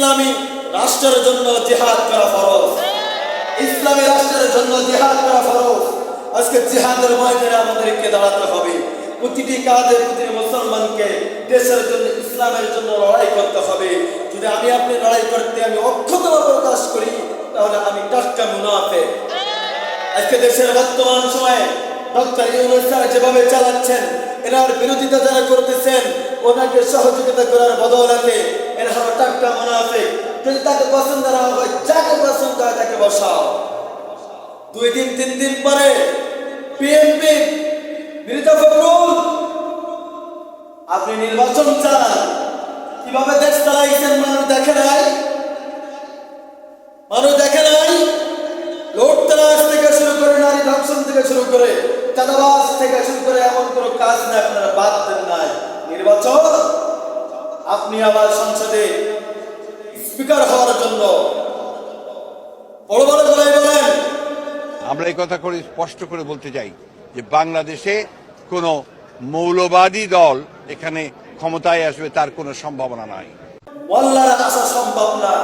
ইসলামী রাষ্ট্রের জন্য জিহাদ করা ফরজ। ইসলামী রাষ্ট্রের জন্য জিহাদ করা ফরজ। আজকে জিহাদের ময়দানে আমাদেরকে দাঁড়াতে হবে। প্রতিটি কাজে প্রতিটি মুসলমানকে দেশের জন্য, ইসলামের জন্য লড়াই করতে হবে। যদি আমি আপনি লড়াই করতে আমি অক্ষততা প্রকাশ করি, তাহলে আমি টাটকা মুনাফে আজকে দেশের বর্তমান সময়ে ডক্টর ইউনুস স্যার যেভাবে চালাচ্ছেন, এনার বিরোধিতা যারা করতেছেন, ওনাকে সহযোগিতা করার বদলাতে এরা হলো টাটকা মুনাফে যদি তাকে পছন্দ না হয় যাকে পছন্দ হয় তাকে বসাও। দুই দিন, তিন দিন পরে ফখরুল, আপনি নির্বাচন চান কীভাবে দেশ চালাইছেন মানুষ দেখে নাই? মানুষ দেখে নাই? লোট তালাশ থেকে শুরু করে, নারী ধর্ষণ থেকে শুরু করে, চাঁদাবাজ থেকে শুরু করে এমন কোনো কাজ না আপনারা বাদ দেন নাই। নির্বাচন, আপনি আবার সংসদে স্পিকার হওয়ার জন্য। বড় বড় গলায় বলেন। আমরা এই কথা করে স্পষ্ট করে বলতে চাই যে বাংলাদেশে কোনো মৌলবাদী দল এখানে ক্ষমতায় আসবে তার কোনো সম্ভাবনা নাই। মোল্লারা আসা সম্ভব না।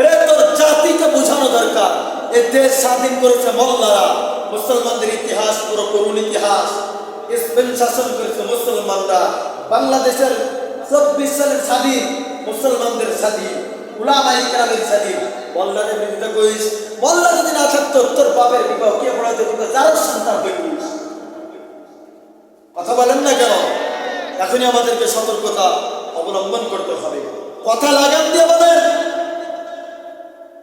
এটা তোর জাতিকে বোঝানো দরকার। এ দেশ স্বাধীন করেছে মোল্লারা মুসলমানদের ইতিহাস পুরো করুণ ইতিহাস। স্পেন শাসন করেছে মুসলমানরা। বাংলাদেশের চব্বিশ সালের স্বাধীন মুসলমানদের স্বাধীন। উলামা ইকরামের স্বাধীন মোল্লাদের বিরুদ্ধে কইস মোল্লা যদি না থাকতো তোর বাপের বিবাহ কে পড়াতে দিত যার সন্তান কথা বলেন না কেন? এখনই আমাদেরকে সতর্কতা অবলম্বন করতে হবে। কথা লাগাম দিয়ে বলেন।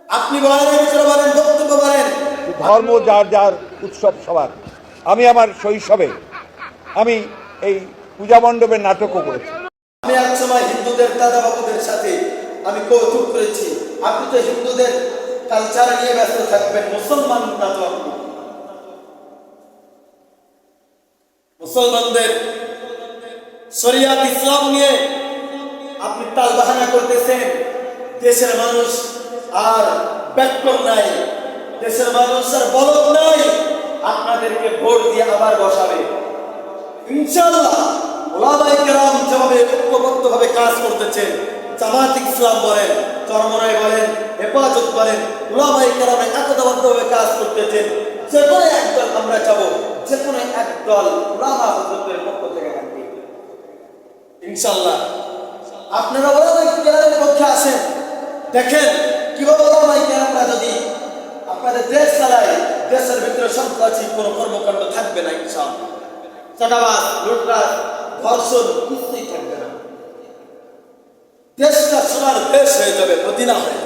আপনি বলেন ভিতরে বলেন বক্তব্য বলেন। ধর্ম যার যার উৎসব সবার। আমি আমার শৈশবে আমি এই পূজা মণ্ডপের নাটকও করেছি। আমি এক সময় হিন্দুদের দাদা বাবুদের সাথে আমি কৌতুক করেছি। আপনি তো হিন্দুদের কালচার নিয়ে ব্যস্ত থাকবেন মুসলমান না তো আপনি। মুসলমানদের শরিয়াত ইসলাম নিয়ে আপনি তাল বাহানা করতেছেন। দেশের মানুষ আর ব্যাকরণ নাই। দেশের মানুষ আর বলদ নাই। আপনাদেরকে ভোট দিয়ে আবার বসাবে। ইনশাল্লাহ কেরাম যেভাবে ঐক্যবদ্ধভাবে কাজ করতেছেন জামাত ইসলাম বলেন চরমরাই বলেন, হেফাজত বলেন ওলামায়ে কেরাম একতাবদ্ধভাবে কাজ করতেছেন। যে কোনো একদল আমরা যাব যে কোনো একদল ওলামা হজরতের পক্ষ থেকে থাকবে। ইনশাআল্লাহ। আপনারা ওলামায়ে কেরামের পক্ষে আসেন দেখেন, কীভাবে ওলামায়ে কেরামরা যদি আপনাদের দেশ চালায়, দেশের ভিতরে সন্ত্রাসী কোনো কর্মকাণ্ড থাকবে না ইনশাআল্লাহ। চাঁদাবাজ, লুটরাজ, ধর্ষণ কিছুই থাকবে না দেশটা সোনার দেশ হয়ে যাবে মদিনা হয়ে